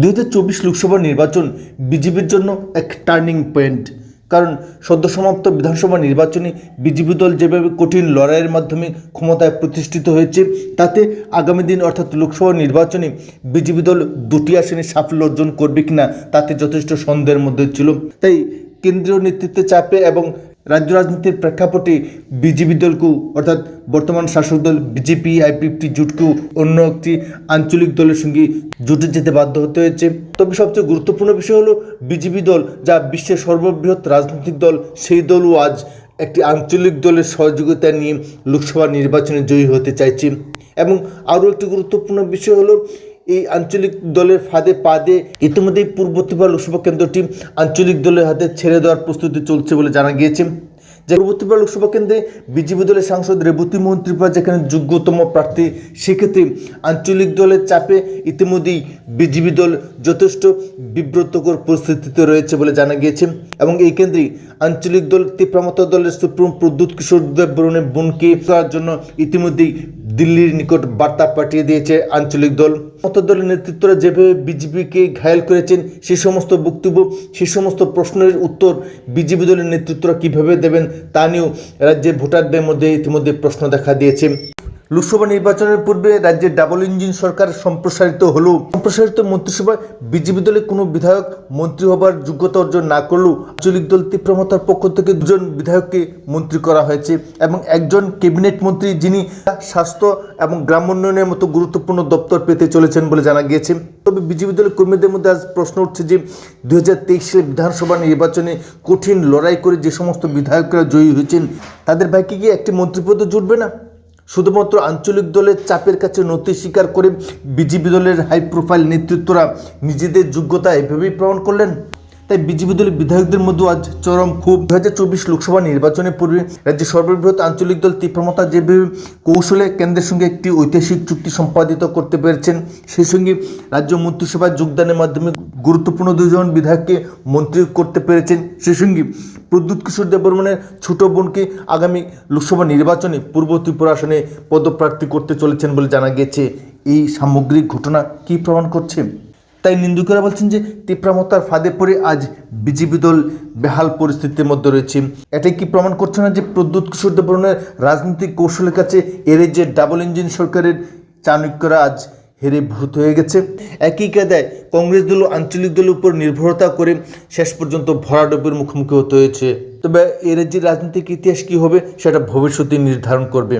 দুই হাজার চব্বিশ লোকসভা নির্বাচন বিজেপির জন্য এক টার্নিং পয়েন্ট। কারণ সদ্য সমাপ্ত বিধানসভা নির্বাচনে বিজেপি দল যেভাবে কঠিন লড়াইয়ের মাধ্যমে ক্ষমতায় প্রতিষ্ঠিত হয়েছে, তাতে আগামী দিন অর্থাৎ লোকসভা নির্বাচনে বিজেপি দল দুটি আসনে সাফল্য অর্জন করবে কিনা, তাতে যথেষ্ট সন্দেহের মধ্যে ছিল। তাই কেন্দ্রীয় নেতৃত্বের চাপে এবং রাজ্য রাজনীতির প্রেক্ষাপটে বিজেপি দলকেও অর্থাৎ বর্তমান শাসক দল বিজেপি আইপিএফটি জোটকেও অন্য একটি আঞ্চলিক দলের সঙ্গে জুটে যেতে বাধ্য হতে হয়েছে। তবে সবচেয়ে গুরুত্বপূর্ণ বিষয় হলো বিজেপি দল, যা বিশ্বের সর্ববৃহৎ রাজনৈতিক দল, সেই দলও আজ একটি আঞ্চলিক দলের সহযোগিতা নিয়ে লোকসভা নির্বাচনে জয়ী হতে চাইছে। এবং আরও একটি গুরুত্বপূর্ণ বিষয় হলো এই আঞ্চলিক দলের ফাঁদে পা দিয়ে ইতিমধ্যেই পূর্ব ত্রিপুরা লোকসভা কেন্দ্রটি আঞ্চলিক দলের হাতে ছেড়ে দেওয়ার প্রস্তুতি চলছে বলে জানা গিয়েছে। যে পূর্ব ত্রিপুরা লোকসভা কেন্দ্রে বিজেপি দলের সাংসদ রেবতী মোহন ত্রিপুরা, যেখানে যোগ্যতম প্রার্থী, সেক্ষেত্রে আঞ্চলিক দলের চাপে ইতিমধ্যেই বিজেপি দল যথেষ্ট বিব্রতকর পরিস্থিতিতে রয়েছে বলে জানা গিয়েছে। এবং এই কেন্দ্রেই আঞ্চলিক দল তীব্রমতা দলের সুপ্রিম প্রদ্যুৎ কিশোর দেব বরুণের বোনকে করার জন্য ইতিমধ্যেই দিল্লির নিকট বার্তা পাঠিয়ে দিয়েছে আঞ্চলিক দল। মত দলের নেতৃত্বরা যেভাবে বিজেপিকে ঘায়েল করেছেন, সে সমস্ত বক্তব্য, সে সমস্ত প্রশ্নের উত্তর বিজেপি দলের নেতৃত্বরা কীভাবে দেবেন তা নিয়েও রাজ্যের ভোটারদের মধ্যে ইতিমধ্যে প্রশ্ন দেখা দিয়েছে। লোকসভা নির্বাচনের পূর্বে রাজ্যের ডাবল ইঞ্জিন সরকার সম্প্রসারিত হলেও সম্প্রসারিত মন্ত্রিসভায় বিজেপি দলের কোনো বিধায়ক মন্ত্রী হবার যোগ্যতা অর্জন না করলেও আঞ্চলিক দল তীব্রমতার পক্ষ থেকে দুজন বিধায়ককে মন্ত্রী করা হয়েছে এবং একজন ক্যাবিনেট মন্ত্রী যিনি স্বাস্থ্য এবং গ্রাম উন্নয়নের মতো গুরুত্বপূর্ণ দপ্তর পেতে চলেছেন বলে জানা গিয়েছে। তবে বিজেপি দলের কর্মীদের মধ্যে আজ প্রশ্ন উঠছে যে দু হাজার তেইশ সালে বিধানসভা নির্বাচনে কঠিন লড়াই করে যে সমস্ত বিধায়করা জয়ী হয়েছেন, তাদের ভাইকে কি একটি মন্ত্রিপদ জুটবে না? শুধুমাত্র আঞ্চলিক দলের চাপের কাছে নথি স্বীকার করে বিজেপি দলের হাই প্রোফাইল নেতৃত্বরা নিজেদের যোগ্যতা এভাবেই প্রমাণ করলেন। তাই বিজেপি দলের বিধায়কদের মধ্যে আজ চরম খুব দু হাজার চব্বিশ লোকসভা নির্বাচনের পূর্বে রাজ্যের সর্ববৃহৎ আঞ্চলিক দল তীব্রমতা যেভাবে কৌশলে কেন্দ্রের সঙ্গে একটি ঐতিহাসিক চুক্তি সম্পাদিত করতে পেরেছেন, সেই সঙ্গে রাজ্য মন্ত্রিসভায় যোগদানের মাধ্যমে গুরুত্বপূর্ণ দুজন বিধায়ককে মন্ত্রী করতে পেরেছেন। সেই সঙ্গে প্রদ্যুৎ কিশোর দেববর্মনের ছোট বোনকে আগামী লোকসভা নির্বাচনে পূর্ব ত্রিপুরা আসনে পদপ্রার্থী করতে চলেছেন বলে জানা গিয়েছে এই সামগ্রিক ঘটনা কি প্রমাণ করছে? তাই নিন্দুকেরা বলছেন যে তীব্রামতার ফাঁদে পড়ে আজ বিজেপি দল বেহাল পরিস্থিতির মধ্যে রয়েছে। এটাই কি প্রমাণ করছে না যে প্রদ্যুৎ কিশোর দেববর্মনের রাজনৈতিক কৌশলের কাছে এর যে ডাবল ইঞ্জিন সরকারের চাণক্যরা আজ হেরে ভূত হয়ে গেছে? একই কায়দায় কংগ্রেস দল আঞ্চলিক দলের উপর নির্ভরতা করে শেষ পর্যন্ত ভরাডুবির মুখোমুখি হতে হয়েছে। তবে এ রাজ্যের রাজনৈতিক ইতিহাস কী হবে, সেটা ভবিষ্যতে নির্ধারণ করবে।